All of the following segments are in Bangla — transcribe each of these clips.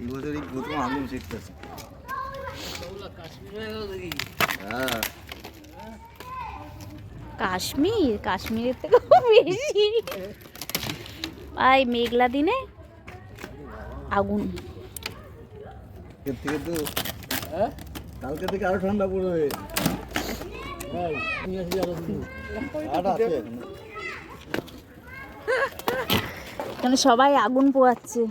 এবছর এই প্রথম আগুন শিখতেছে হ্যাঁ কাশ্মীর কাশ্মীরের থেকে বেশি। ভাই মেঘলা দিনে আগুন। থেকে তো কালকে থেকে আরও ঠান্ডা পড়বে। আছে সবাই আগুন পোয়াচ্ছে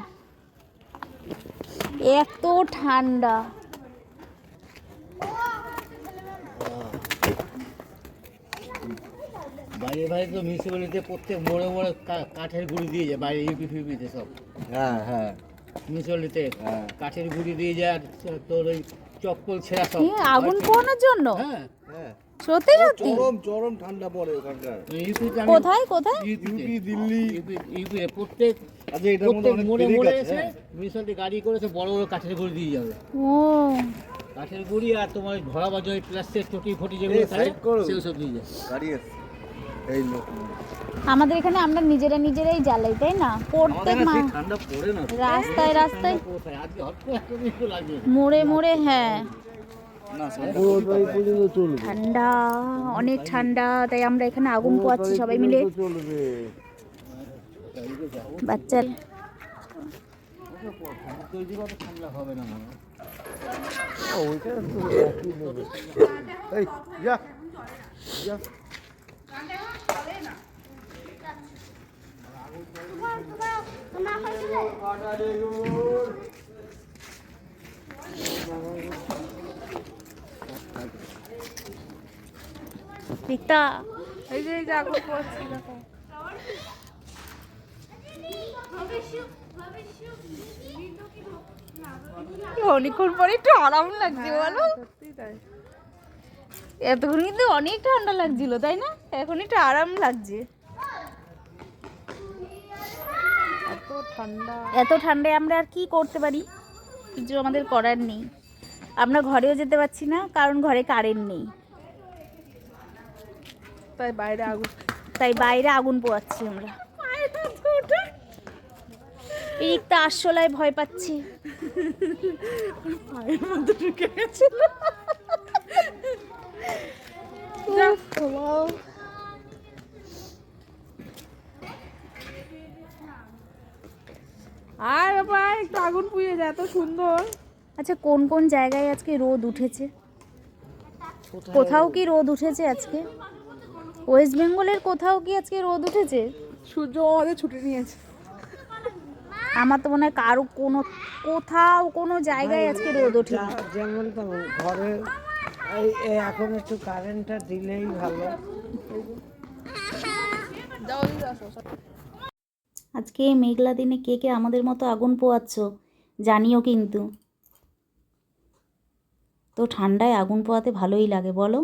এত ঠান্ডা। বাইরে বাইরে তো মিউনিসিপ্যালিটিতে প্রত্যেক মোড়ে মোড়ে কা- কাঠের গুঁড়ি দিয়ে যায় বাইরে ইউপি ফিউপিতে সব। হ্যাঁ হ্যাঁ। মিউনিসিপ্যালিটিতে হ্যাঁ। কাঠের গুঁড়ি দিয়ে যায় আর তোর ওই চপ্পল ছেঁড়া সব। আগুন পোয়ানোর জন্য? হ্যাঁ। হ্যাঁ। সত্যি সত্যি? চরম চরম ঠান্ডা পড়ে ওখানকার। কোথায় কোথায়? ইউপি দিল্লি। ইউপি প্রত্যেক আচ্ছা এটার মধ্যে অনেক মোড়ে মোড়ে এসে হ্যাঁ। মিউনিসিপ্যালিটি গাড়ি করেছে বড় বড় কাঠের গুঁড়ি দিয়ে যাবে। ও। কাঠের গুঁড়ি আর তোমার ধরা বাজে ওই প্লাস্টিক চটি ফটি যেগুলো থাকে সেগুলো সব দিয়ে যায় গাড়ি এসছে। এই আমাদের এখানে আমরা নিজেরা নিজেরাই জ্বালাই তাই না? প্রত্যেক রাস্তায় রাস্তায়। মোড়ে মোড়ে হ্যাঁ। ঠান্ডা অনেক ঠান্ডা তাই আমরা এখানে আগুন পোয়াচ্ছি সবাই মিলে। বাচ্চার হয়। এই যা পোয়াচ্ছি দেখো। অনেকক্ষণ পরে একটু আরাম লাগছে বলো? সত্যি তাই। এতক্ষণ কিন্তু অনেক ঠান্ডা লাগছিল তাই না? এখন একটু আরাম লাগছে। এত ঠান্ডা। এত ঠান্ডায় আমরা আর কি করতে পারি? কিছু আমাদের করার নেই। আমরা ঘরেও যেতে পারছি না কারণ ঘরে কারেন্ট নেই। তাই বাইরে আগুন। তাই বাইরে আগুন পোয়াচ্ছি আমরা। এই তো আরশোলায় ভয় পাচ্ছি। পায়ের মধ্যে ঢুকে গেছিল। আর বাবা একটু আগুন পুড়িয়ে যায় এত সুন্দর। আচ্ছা কোন কোন জায়গায় আজকে রোদ উঠেছে? কোথাও কি রোদ উঠেছে আজকে? ওয়েস্ট বেঙ্গলের কোথাও কি আজকে রোদ উঠেছে? সূর্য আমাদের ছুটি নিয়েছে। আমার তো মনে হয় কারও কোনো কোথাও কোনো জায়গায় আজকে রোদ ওঠেনি যেমন ঘরে এখন একটু কারেন্টটা দিলেই ভালো। আজকে মেঘলা দিনে কে কে আমাদের মতো আগুন পোয়াচ্ছ, জানিও কিন্তু। তো ঠান্ডায় আগুন পোয়াতে ভালোই লাগে, বলো।